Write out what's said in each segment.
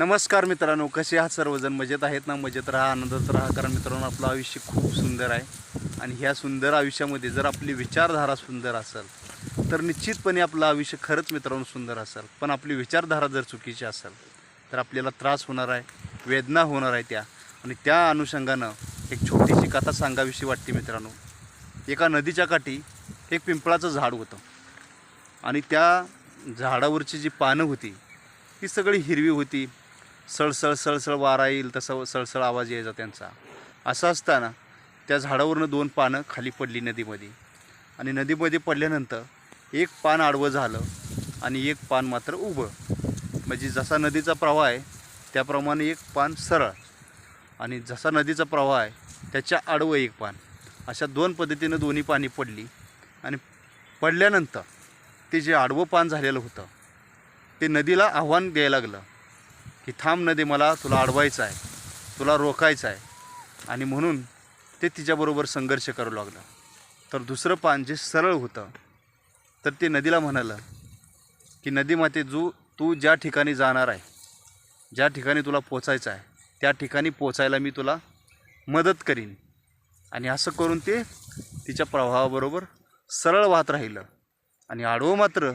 नमस्कार मित्रांनो कसे आहात सर्वजण? मजेत आहेत ना? मजेत राहा आनंदात राहा कारण मित्रांनो आपलं आयुष्य खूप सुंदर आहे. आणि ह्या सुंदर आयुष्यामध्ये जर आपली विचारधारा सुंदर असेल तर निश्चितपणे आपलं आयुष्य खरंच मित्रांनो सुंदर असेल. पण आपली विचारधारा जर चुकीची असेल तर आपल्याला त्रास होणार आहे वेदना होणार आहे त्या. आणि त्या अनुषंगानं एक छोटीशी कथा सांगाविषयी वाटते मित्रांनो. एका नदीच्या काठी एक पिंपळाचं झाड होतं. आणि त्या झाडावरची जी पानं होती ती सगळी हिरवी होती. सळसळ सळसळ वारा येईल तसा सळसळ आवाज यायचा त्यांचा. असं असताना त्या झाडावरनं दोन पानं खाली पडली नदीमध्ये. आणि नदीमध्ये पडल्यानंतर एक पान आडवं झालं आणि एक पान मात्र उभं. म्हणजे जसा नदीचा प्रवाह आहे त्याप्रमाणे एक पान सरळ. आणि जसा नदीचा प्रवाह आहे त्याच्या आडवं एक पान. अशा दोन पद्धतीनं दोन्ही पाणी पडली. आणि पडल्यानंतर ते जे आडवं पान झालेलं होतं ते नदीला आव्हान द्यायला लागलं. की थांब नदी मला तुला अडवायचं आहे तुला रोखायचं आहे. आणि म्हणून ते तिच्याबरोबर संघर्ष करू लागलं. तर दुसरं पान जे सरळ होतं तर ते नदीला म्हणालं की नदी माते जो तू ज्या ठिकाणी जाणार आहे ज्या ठिकाणी तुला पोचायचं आहे त्या ठिकाणी पोचायला मी तुला मदत करीन. आणि असं करून ते तिच्या प्रवाहाबरोबर सरळ वाहत राहिलं. आणि आडवं मात्र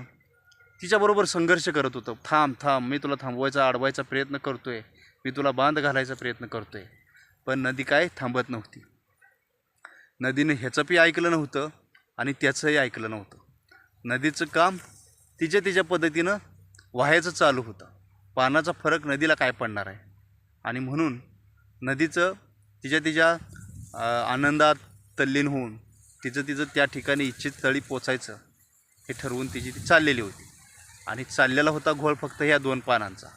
तिच्याबरोबर संघर्ष करत होतं. थांब थांब मी तुला थांबवायचा अडवायचा प्रयत्न करतो आहे मी तुला बांध घालायचा प्रयत्न करतो आहे पण नदी काय थांबत नव्हती. नदीनं ह्याचं बी ऐकलं नव्हतं आणि त्याचंही ऐकलं नव्हतं. नदीचं काम तिच्या तिच्या पद्धतीनं व्हायचं चालू होतं. पानाचा फरक नदीला काय पडणार आहे? आणि म्हणून नदीचं तिच्या तिच्या आनंदात तल्लीन होऊन तिचं तिचं त्या ठिकाणी इच्छित स्थळी पोचायचं हे ठरवून तिची ती चाललेली होती. आणि चाललेला होता घोळ फक्त ह्या दोन पानांचा.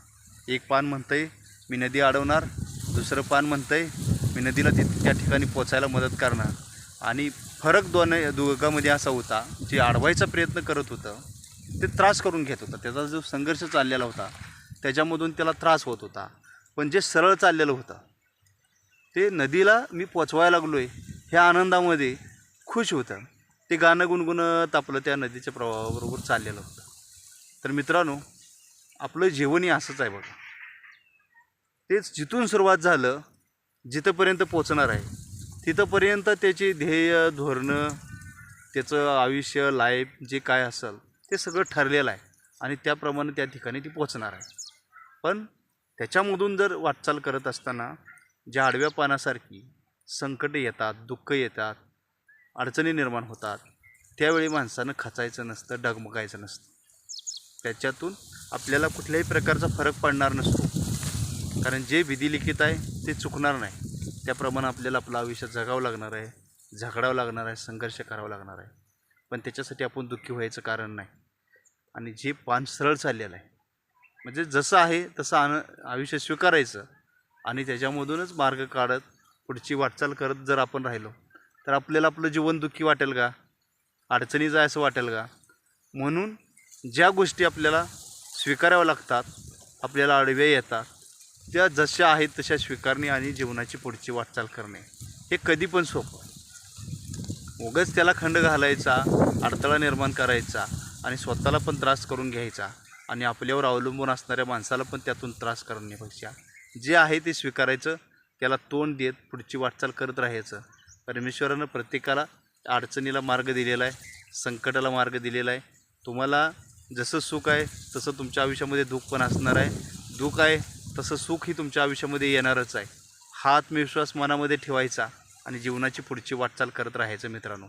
एक पान म्हणतंय मी नदी अडवणार दुसरं पान म्हणतंय मी नदीला तिथे त्या ठिकाणी पोचायला मदत करणार. आणि फरक दोन दोघांमध्ये असा होता जे अडवायचा प्रयत्न करत होतं ते त्रास करून घेत होतं. त्याचा जो संघर्ष चाललेला होता त्याच्यामधून त्याला त्रास होत होता. पण जे सरळ चाललेलं होतं ते नदीला मी पोचवायला लागलो आहे ह्या आनंदामध्ये खुश होतं. ते गाणं गुणगुणत आपलं त्या नदीच्या प्रवाहाबरोबर चाललेलं होतं. तर मित्रांनो आपलं जीवनही असंच आहे बघा. तेच जिथून सुरुवात झालं जिथंपर्यंत पोचणार आहे तिथंपर्यंत त्याची ध्येय धोरणं त्याचं आयुष्य लाईफ जे काय असेल ते सगळं ठरलेलं आहे आणि त्याप्रमाणे त्या ठिकाणी ती पोचणार आहे. पण त्याच्यामधून जर वाटचाल करत असताना ज्या आडव्या पानासारखी संकटे येतात दुःख येतात अडचणी निर्माण होतात त्यावेळी माणसानं खचायचं नसतं डगमगायचं नसतं. त्याच्यातून आपल्याला कुठल्याही प्रकारचा फरक पडणार नसतो. कारण जे विधिलिखित आहे ते चुकणार नाही. त्याप्रमाणे आपल्याला आपलं आयुष्य जगावं लागणार आहे झगडावं लागणार आहे संघर्ष करावा लागणार आहे. पण त्याच्यासाठी आपण दुःखी व्हायचं कारण नाही. आणि जे पान सरळ चाललेलं आहे म्हणजे जसं आहे तसं आन आयुष्य स्वीकारायचं आणि त्याच्यामधूनच मार्ग काढत पुढची वाटचाल करत जर आपण राहिलो तर आपल्याला आपलं जीवन दुःखी वाटेल का? अडचणीचं आहे असं वाटेल का? म्हणून ज्या गोष्टी आपल्याला स्वीकाराव्या लागतात आपल्याला आडव्या येतात त्या जशा आहेत तशा स्वीकारणे आणि जीवनाची पुढची वाटचाल करणे. हे कधी पण सोपं. उगाच त्याला खंड घालायचा अडथळा निर्माण करायचा आणि स्वतःला पण त्रास करून घ्यायचा आणि आपल्यावर अवलंबून असणाऱ्या माणसाला पण त्यातून त्रास करण्यापेक्षा जे आहे ते स्वीकारायचं त्याला तोंड देत पुढची वाटचाल करत राहायचं. परमेश्वरानं प्रत्येकाला अडचणीला मार्ग दिलेला आहे संकटाला मार्ग दिलेला आहे. तुम्हाला जसं सुख आहे तसं तुमच्या आयुष्यामध्ये दुःख पण असणार आहे. दुःख आहे तसं सुखही तुमच्या आयुष्यामध्ये येणारच आहे. हा आत्मविश्वास मनामध्ये ठेवायचा आणि जीवनाची पुढची वाटचाल करत राहायचं मित्रांनो.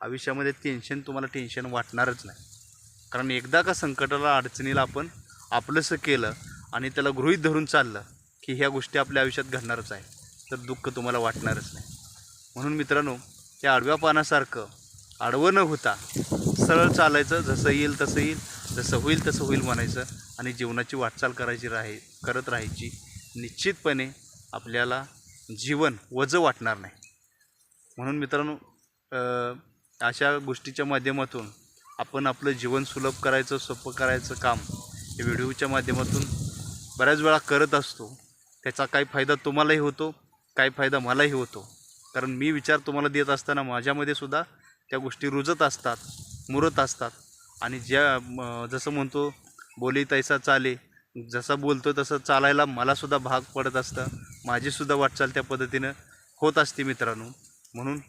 आयुष्यामध्ये टेन्शन तुम्हाला टेन्शन वाटणारच नाही. कारण एकदा का संकटाला अडचणीला आपण आपलंसं केलं आणि त्याला गृहीत धरून चाललं की ह्या गोष्टी आपल्या आयुष्यात घडणारच आहे तर दुःख तुम्हाला वाटणारच नाही. म्हणून मित्रांनो त्या आडव्या पानासारखं आडवं न होता सरळ चालायचं जसं येईल तसं येईल. जसं होईल तसं होईल म्हणायचं आणि जीवनाची वाटचाल करायची राहाय करत राहायची. निश्चितपणे आपल्याला जीवन वजं वाटणार नाही. म्हणून मित्रांनो अशा गोष्टीच्या माध्यमातून आपण आपलं जीवन सुलभ करायचं सोपं करायचं काम हे व्हिडिओच्या माध्यमातून बऱ्याच वेळा करत असतो. त्याचा काही फायदा तुम्हालाही होतो काही फायदा मलाही होतो. कारण मी विचार तुम्हाला देत असताना माझ्यामध्ये सुद्धा त्या गोष्टी रुजत असतात मुरत असतात. आणि ज्या जसं म्हणतो बोली तैसा चाले. जसा बोलतो तसं चालायला मलासुद्धा भाग पडत असतं. माझीसुद्धा वाटचाल त्या पद्धतीनं होत असते मित्रांनो. म्हणून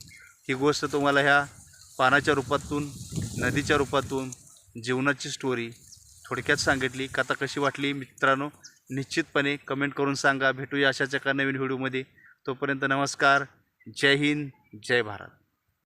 ही गोष्ट तुम्हाला ह्या पानाच्या रूपातून नदीच्या रूपातून जीवनाची स्टोरी थोडक्यात सांगितली. कथा कशी वाटली मित्रांनो निश्चितपणे कमेंट करून सांगा. भेटूया अशाच एका नवीन व्हिडिओमध्ये तोपर्यंत नमस्कार. जय हिंद. जय भारत.